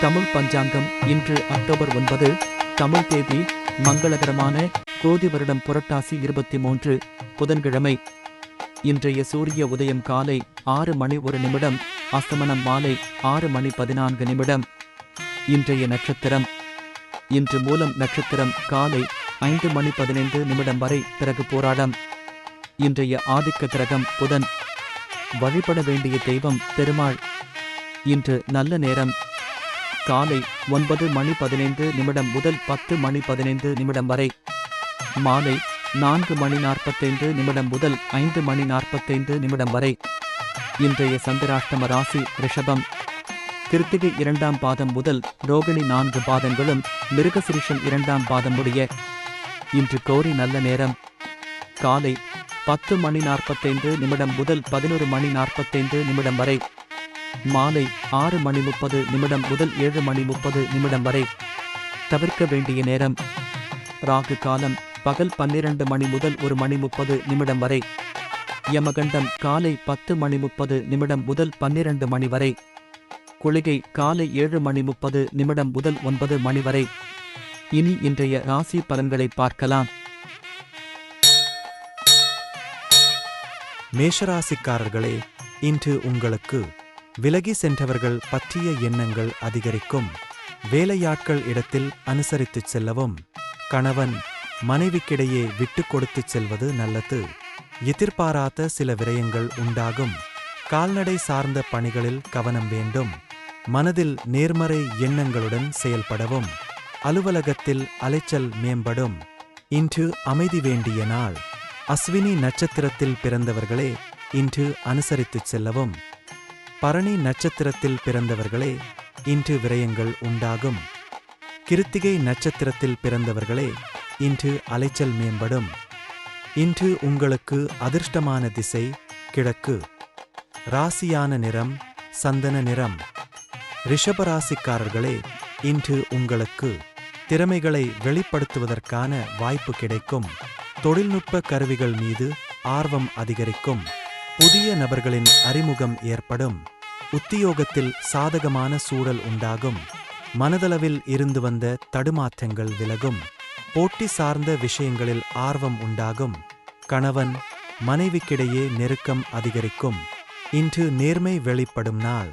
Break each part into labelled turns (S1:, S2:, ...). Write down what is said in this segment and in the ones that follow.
S1: தமிழ் பஞ்சாங்கம் இன்று அக்டோபர் ஒன்பது தமிழ் தேதி மங்களகரமான கோதி வருடம் புரட்டாசி இருபத்தி மூன்று புதன்கிழமை. இன்றைய சூரிய உதயம் காலை ஆறு மணி ஒரு நிமிடம் அஸ்தமனம் மாலை ஆறு மணி பதினான்கு நிமிடம். இன்றைய நட்சத்திரம். இன்று மூலம் நட்சத்திரம் காலை ஐந்து மணி பதினைந்து நிமிடம் வரை பிறகு போராடம். இன்றைய ஆதிக்க கிரகம் புதன். வழிபட வேண்டிய தெய்வம் பெருமாள். இன்று நல்ல நேரம் காலை ஒன்பது மணி பதினைந்து நிமிடம் முதல் பத்து மணி பதினைந்து நிமிடம் வரை. மாலை நான்கு மணி நாற்பத்தைந்து நிமிடம் முதல் ஐந்து மணி நாற்பத்தைந்து நிமிடம் வரை. இன்றைய சந்திராஷ்டம ராசி ரிஷபம். கிருத்திகை இரண்டாம் பாதம் முதல் ரோகிணி நான்கு பாதங்களும் மிருகசிரிஷம் இரண்டாம் பாதம் உடைய இன்று கோரி நல்ல நேரம். காலை பத்து மணி நாற்பத்தைந்து நிமிடம் முதல் பதினொரு மணி நாற்பத்தைந்து நிமிடம் வரை. மாலை ஆறு மணி முப்பது நிமிடம் முதல் ஏழு மணி முப்பது நிமிடம் வரை. தவிர்க்க வேண்டிய நேரம். ராகு காலம் பகல் பன்னிரண்டு மணி முதல் ஒரு மணி முப்பது நிமிடம் வரை. யமகண்டம் காலை பத்து மணி முப்பது நிமிடம் முதல் பன்னிரண்டு மணி வரை. குளிகை காலை ஏழு மணி முப்பது நிமிடம் முதல் ஒன்பது மணி வரை. இனி இன்றைய ராசி பலன்களை பார்க்கலாம்.
S2: மேஷராசிக்காரர்களே இன்று உங்களுக்கு விலகி சென்றவர்கள் பற்றிய எண்ணங்கள் அதிகரிக்கும். வேலையாட்கள் இடத்தில் அனுசரித்துச் செல்லவும். கணவன் மனைவிக்கிடையே விட்டு கொடுத்து செல்வது நல்லது. எதிர்பாராத சில விரயங்கள் உண்டாகும். கால்நடை சார்ந்த பணிகளில் கவனம் வேண்டும். மனதில் நேர்மறை எண்ணங்களுடன் செயல்படவும். அலுவலகத்தில் அலைச்சல் மேம்படும். இன்று அமைதி வேண்டிய நாள். அஸ்வினி நட்சத்திரத்தில் பிறந்தவர்களே இன்று அனுசரித்துச் செல்லவும். பரணி நட்சத்திரத்தில் பிறந்தவர்களே இன்று விரயங்கள் உண்டாகும். கிருத்திகை நட்சத்திரத்தில் பிறந்தவர்களே இன்று அலைச்சல் மேம்படும். இன்று உங்களுக்கு அதிர்ஷ்டமான திசை கிழக்கு. ராசியான நிறம் சந்தன நிறம். ரிஷபராசிக்காரர்களே இன்று உங்களுக்கு திறமைகளை வெளிப்படுத்துவதற்கான வாய்ப்பு கிடைக்கும். தொழில்நுட்ப கருவிகள் மீது ஆர்வம் அதிகரிக்கும். புதிய நபர்களின் அறிமுகம் ஏற்படும். உத்தியோகத்தில் சாதகமான சூழல் உண்டாகும். மனதளவில் இருந்து வந்த தடுமாற்றங்கள் விலகும். போட்டி சார்ந்த விஷயங்களில் ஆர்வம் உண்டாகும். கணவன் மனைவிக்கிடையே நெருக்கம் அதிகரிக்கும். இன்று நேர்மை வெளிப்படும் நாள்.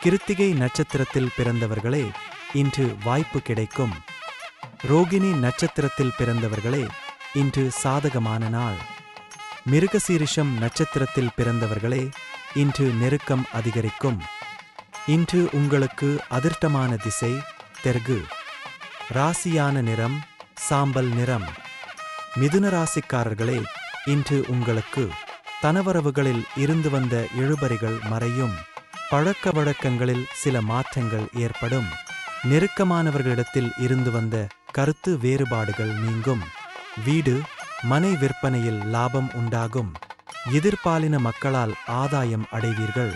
S2: கிருத்திகை நட்சத்திரத்தில் பிறந்தவர்களே இன்று வாய்ப்பு கிடைக்கும். ரோகிணி நட்சத்திரத்தில் பிறந்தவர்களே இன்று சாதகமான நாள். மிருகசீரிஷம் நட்சத்திரத்தில் பிறந்தவர்களே இன்று நெருக்கம் அதிகரிக்கும். இன்று உங்களுக்கு அதிர்ஷ்டமான திசை தெற்கு. ராசியான நிறம் சாம்பல் நிறம். மிதுன ராசிக்காரர்களே இன்று உங்களுக்கு தனவரவுகளில் இருந்து வந்த இழுபறிகள் மறையும். பழக்க வழக்கங்களில் சில மாற்றங்கள் ஏற்படும். நெருக்கமானவர்களிடத்தில் இருந்து வந்த கருத்து வேறுபாடுகள் நீங்கும். வீடு மனை விற்பனையில் லாபம் உண்டாகும். எதிர்பாலின மக்களால் ஆதாயம் அடைவீர்கள்.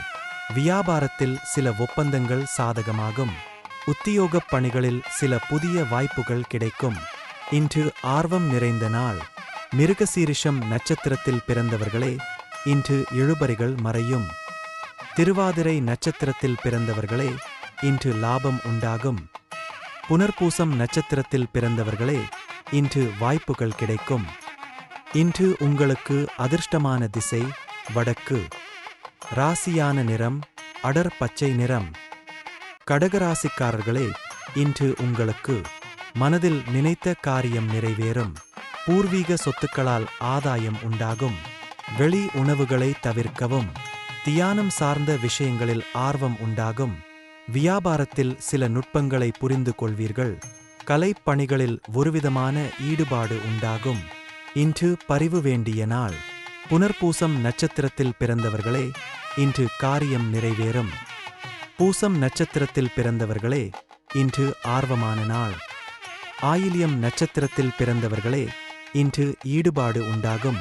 S2: வியாபாரத்தில் சில ஒப்பந்தங்கள் சாதகமாகும். உத்தியோகப் பணிகளில் சில புதிய வாய்ப்புகள் கிடைக்கும். இன்று ஆர்வம் நிறைந்த நாள். மிருகசீரிஷம் நட்சத்திரத்தில் பிறந்தவர்களே இன்று இழுபறிகள் மறையும். திருவாதிரை நட்சத்திரத்தில் பிறந்தவர்களே இன்று லாபம் உண்டாகும். புனர்பூசம் நட்சத்திரத்தில் பிறந்தவர்களே இன்று வாய்ப்புகள் கிடைக்கும். இன்று உங்களுக்கு அதிர்ஷ்டமான திசை வடக்கு. ராசியான நிறம் அடர் பச்சை நிறம். கடகராசிக்காரர்களே இன்று உங்களுக்கு மனதில் நினைத்த காரியம் நிறைவேறும். பூர்வீக சொத்துக்களால் ஆதாயம் உண்டாகும். வெளி உணவுகளை தவிர்க்கவும். தியானம் சார்ந்த விஷயங்களில் ஆர்வம் உண்டாகும். வியாபாரத்தில் சில நுட்பங்களை புரிந்து கொள்வீர்கள். கலைப்பணிகளில் ஒருவிதமான ஈடுபாடு உண்டாகும். இன்று பரிவு வேண்டிய நாள். புனர்பூசம் நட்சத்திரத்தில் பிறந்தவர்களே இன்று காரியம் நிறைவேறும். பூசம் நட்சத்திரத்தில் பிறந்தவர்களே இன்று ஆர்வமான நாள். ஆயிலியம் நட்சத்திரத்தில் பிறந்தவர்களே இன்று ஈடுபாடு உண்டாகும்.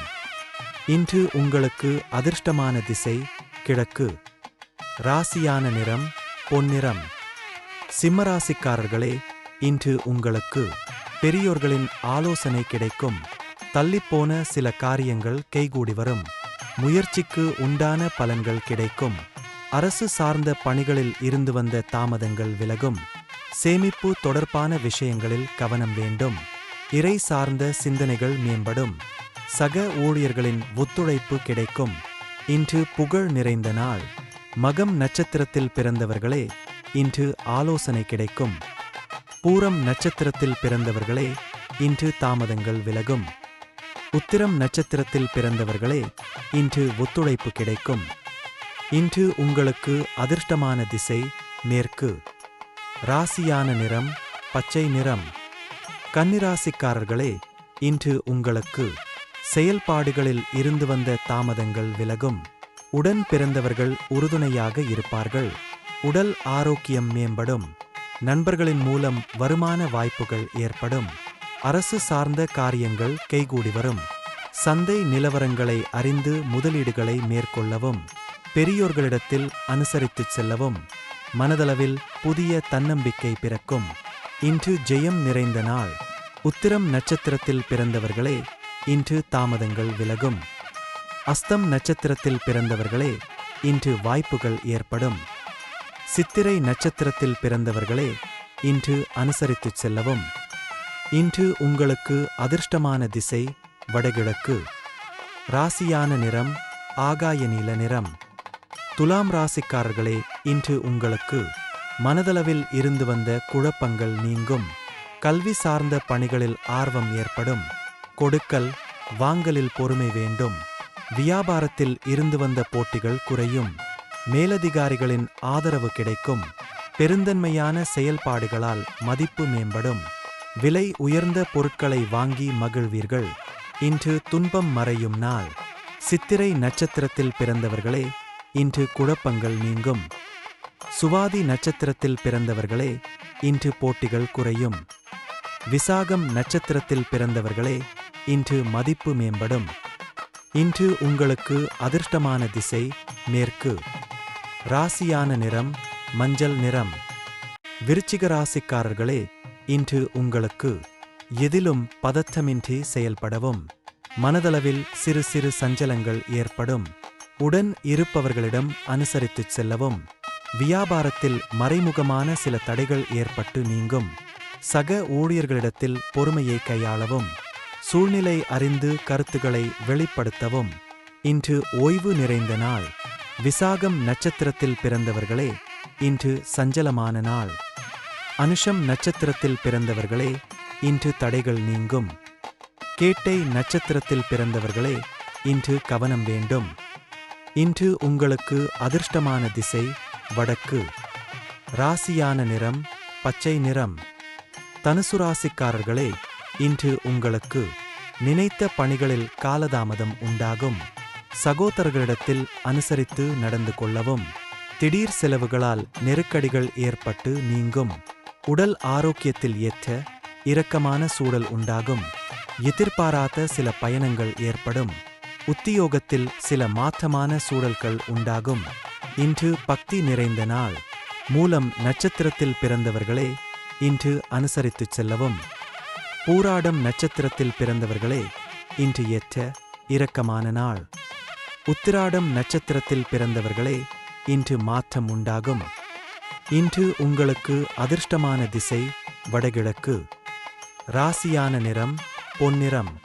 S2: இன்று உங்களுக்கு அதிர்ஷ்டமான திசை கிழக்கு. ராசியான நிறம் பொன்னிறம். சிம்மராசிக்காரர்களே இன்று உங்களுக்கு பெரியோர்களின் ஆலோசனை கிடைக்கும். தள்ளிப்போன சில காரியங்கள் கைகூடி வரும். முயற்சிக்கு உண்டான பலன்கள் கிடைக்கும். அரசு சார்ந்த பணிகளில் இருந்து வந்த தாமதங்கள் விலகும். சேமிப்பு தொடர்பான விஷயங்களில் கவனம் வேண்டும். இறை சார்ந்த சிந்தனைகள் மேம்படும். சக ஊழியர்களின் ஒத்துழைப்பு கிடைக்கும். இன்று புகழ் நிறைந்த நாள். மகம் நட்சத்திரத்தில் பிறந்தவர்களே இன்று ஆலோசனை கிடைக்கும். பூரம் நட்சத்திரத்தில் பிறந்தவர்களே இன்று தாமதங்கள் விலகும். உத்திரம் நட்சத்திரத்தில் பிறந்தவர்களே இன்று ஒத்துழைப்பு கிடைக்கும். இன்று உங்களுக்கு அதிர்ஷ்டமான திசை மேற்கு. ராசியான நிறம் பச்சை நிறம். கன்னிராசிக்காரர்களே இன்று உங்களுக்கு செயல்பாடுகளில் இருந்து வந்த தாமதங்கள் விலகும். உடன் பிறந்தவர்கள் உறுதுணையாக இருப்பார்கள். உடல் ஆரோக்கியம் மேம்படும். நண்பர்களின் மூலம் வருமான வாய்ப்புகள் ஏற்படும். அரசு சார்ந்த காரியங்கள் கைகூடி வரும். சந்தை நிலவரங்களை அறிந்து முதலீடுகளை மேற்கொள்ளவும் பெரியோர்களிடத்தில் அனுசரித்துச் செல்லவும் மனதளவில் புதிய தன்னம்பிக்கை பிறக்கும். இன்று ஜெயம் நிறைந்த நாள். உத்திரம் நட்சத்திரத்தில் பிறந்தவர்களே இன்று தாமதங்கள் விலகும். அஸ்தம் நட்சத்திரத்தில் பிறந்தவர்களே இன்று வாய்ப்புகள் ஏற்படும். சித்திரை நட்சத்திரத்தில் பிறந்தவர்களே இன்று அனுசரித்துச் செல்லவும். இன்று உங்களுக்கு அதிர்ஷ்டமான திசை வடகிழக்கு. ராசியான நிறம் ஆகாய நீல நிறம். துலாம் ராசிக்காரர்களே இன்று உங்களுக்கு மனதளவில் இருந்து வந்த குழப்பங்கள் நீங்கும். கல்வி சார்ந்த பணிகளில் ஆர்வம் ஏற்படும். கொடுக்கல் வாங்கலில் பொறுமை வேண்டும். வியாபாரத்தில் இருந்து வந்த போட்டிகள் குறையும். மேலதிகாரிகளின் ஆதரவு கிடைக்கும். பெருந்தன்மையான செயல்பாடுகளால் மதிப்பு மேம்படும். விலை உயர்ந்த பொருட்களை வாங்கி மகிழ்வீர்கள். இன்று துன்பம் மறையும் நாள். சித்திரை நட்சத்திரத்தில் பிறந்தவர்களே இன்று குழப்பங்கள் நீங்கும். சுவாதி நட்சத்திரத்தில் பிறந்தவர்களே இன்று போட்டிகள் குறையும். விசாகம் நட்சத்திரத்தில் பிறந்தவர்களே இன்று மதிப்பு மேம்படும். இன்று உங்களுக்கு அதிர்ஷ்டமான திசை மேற்கு. ராசியான நிறம் மஞ்சள் நிறம். விருச்சிக ராசிக்காரர்களே இன்று உங்களுக்கு எதிலும் பதற்றமின்றி செயல்படவும் மனதளவில் சிறு சிறு சஞ்சலங்கள் ஏற்படும். உடன் இருப்பவர்களிடம் அனுசரித்துச் செல்லவும். வியாபாரத்தில் மறைமுகமான சில தடைகள் ஏற்பட்டு நீங்கும். சக ஊழியர்களிடத்தில் பொறுமையை கையாளவும். சூழ்நிலை அறிந்து கருத்துக்களை வெளிப்படுத்தவும். இன்று ஓய்வு நிறைந்த நாள். விசாகம் நட்சத்திரத்தில் பிறந்தவர்களே இன்று சஞ்சலமான நாள். அனுஷம் நட்சத்திரத்தில் பிறந்தவர்களே இன்று தடைகள் நீங்கும். கேட்டை நட்சத்திரத்தில் பிறந்தவர்களே இன்று கவனம் வேண்டும். இன்று உங்களுக்கு அதிர்ஷ்டமான திசை வடக்கு. ராசியான நிறம் பச்சை நிறம். தனுசு ராசிக்காரர்களே இன்று உங்களுக்கு நினைத்த பணிகளில் காலதாமதம் உண்டாகும். சகோதரர்களிடத்தில் அனுசரித்து நடந்து கொள்ளவும். திடீர் செலவுகளால் நெருக்கடிகள் ஏற்பட்டு நீங்கும். உடல் ஆரோக்கியத்தில் ஏற்ற இரக்கமான சூழல் உண்டாகும். எதிர்பாராத சில பயணங்கள் ஏற்படும். உத்தியோகத்தில் சில மாற்றமான சூழல்கள் உண்டாகும். இன்று பக்தி நிறைந்த நாள். மூலம் நட்சத்திரத்தில் பிறந்தவர்களே இன்று அனுசரித்துச் செல்லவும். பூராடம் நட்சத்திரத்தில் பிறந்தவர்களே இன்று ஏற்ற இரக்கமான நாள். உத்திராடம் நட்சத்திரத்தில் பிறந்தவர்களே இன்று மாற்றம் உண்டாகும். இன்று உங்களுக்கு அதிர்ஷ்டமான திசை வடகிழக்கு. ராசியான நிறம் பொன்னிறம்.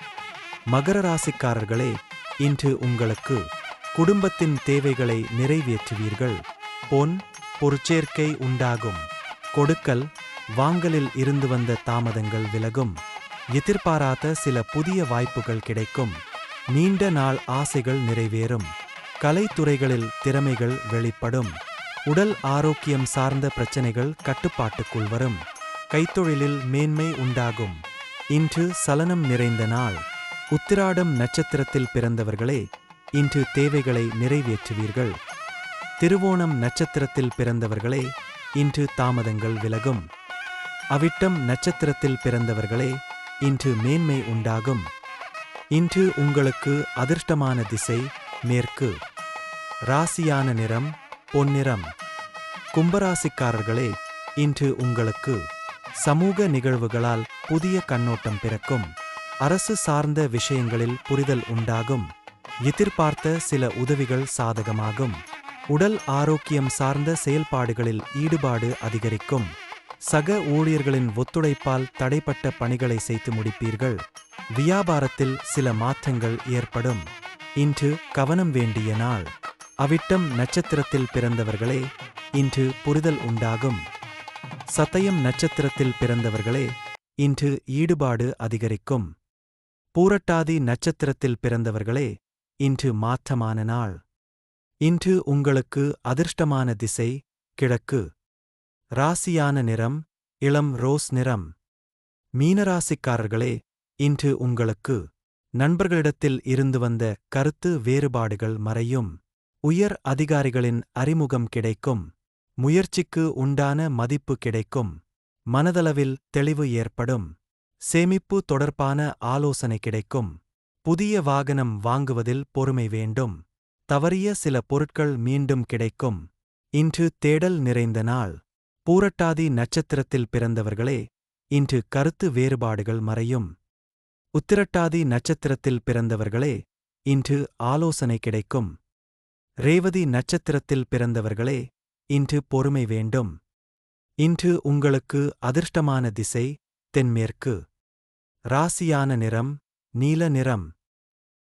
S2: மகர ராசிக்காரர்களே இன்று உங்களுக்கு குடும்பத்தின் தேவைகளை நிறைவேற்றுவீர்கள். பொன் பொற்சேர்க்கை உண்டாகும். கொடுக்கல் வாங்கலில் இருந்து வந்த தாமதங்கள் விலகும். எதிர்பாராத சில புதிய வாய்ப்புகள் கிடைக்கும். நீண்ட நாள் ஆசைகள் நிறைவேறும். கலைத்துறைகளில் திறமைகள் வெளிப்படும். உடல் ஆரோக்கியம் சார்ந்த பிரச்சனைகள் கட்டுப்பாட்டுக்குள் வரும். கைத்தொழிலில் மேன்மை உண்டாகும். இன்று சலனம் நிறைந்த நாள். உத்திராடம் நட்சத்திரத்தில் பிறந்தவர்களே இன்று தேவைகளை நிறைவேற்றுவீர்கள். திருவோணம் நட்சத்திரத்தில் பிறந்தவர்களே இன்று தாமதங்கள் விலகும். அவிட்டம் நட்சத்திரத்தில் பிறந்தவர்களே இன்று மேன்மை உண்டாகும். இன்று உங்களுக்கு அதிர்ஷ்டமான திசை மேற்கு. ராசியான நிறம் பொன்னிறம். கும்பராசிக்காரர்களே இன்று உங்களுக்கு சமூக நிகழ்வுகளால் புதிய கண்ணோட்டம் பிறக்கும். அரசு சார்ந்த விஷயங்களில் புரிதல் உண்டாகும். எதிர்பார்த்த சில உதவிகள் சாதகமாகும். உடல் ஆரோக்கியம் சார்ந்த செயல்பாடுகளில் ஈடுபாடு அதிகரிக்கும். சக ஊழியர்களின் ஒத்துழைப்பால் தடைப்பட்ட பணிகளை செய்து முடிப்பீர்கள். வியாபாரத்தில் சில மாற்றங்கள் ஏற்படும். இன்று கவனம் வேண்டிய நாள். அவிட்டம் நட்சத்திரத்தில் பிறந்தவர்களே இன்று புரிதல் உண்டாகும். சத்தயம் நட்சத்திரத்தில் பிறந்தவர்களே இன்று ஈடுபாடு அதிகரிக்கும். பூரட்டாதி நட்சத்திரத்தில் பிறந்தவர்களே இன்று மாற்றமான நாள். இன்று உங்களுக்கு அதிர்ஷ்டமான திசை கிழக்கு. ராசியான நிறம் இளம் ரோஸ் நிறம். மீனராசிக்காரர்களே இன்று உங்களுக்கு நண்பர்களிடத்தில் இருந்து வந்த கருத்து வேறுபாடுகள் மறையும். உயர் அதிகாரிகளின் அறிமுகம் கிடைக்கும். முயற்சிக்கு உண்டான மதிப்பு கிடைக்கும். மனதளவில் தெளிவு ஏற்படும். சேமிப்பு தொடர்பான ஆலோசனை கிடைக்கும். புதிய வாகனம் வாங்குவதில் பொறுமை வேண்டும். தவறிய சில பொருட்கள் மீண்டும் கிடைக்கும். இன்று தேடல் நிறைந்த நாள். பூரட்டாதி நட்சத்திரத்தில் பிறந்தவர்களே இன்று கருத்து வேறுபாடுகள் மறையும். உத்திரட்டாதி நட்சத்திரத்தில் பிறந்தவர்களே இன்று ஆலோசனை கிடைக்கும். ரேவதி நட்சத்திரத்தில் பிறந்தவர்களே இன்று பொறுமை வேண்டும். இன்று உங்களுக்கு அதிர்ஷ்டமான திசை தென்மேற்கு. ராசியான நிறம் நீல நிறம்.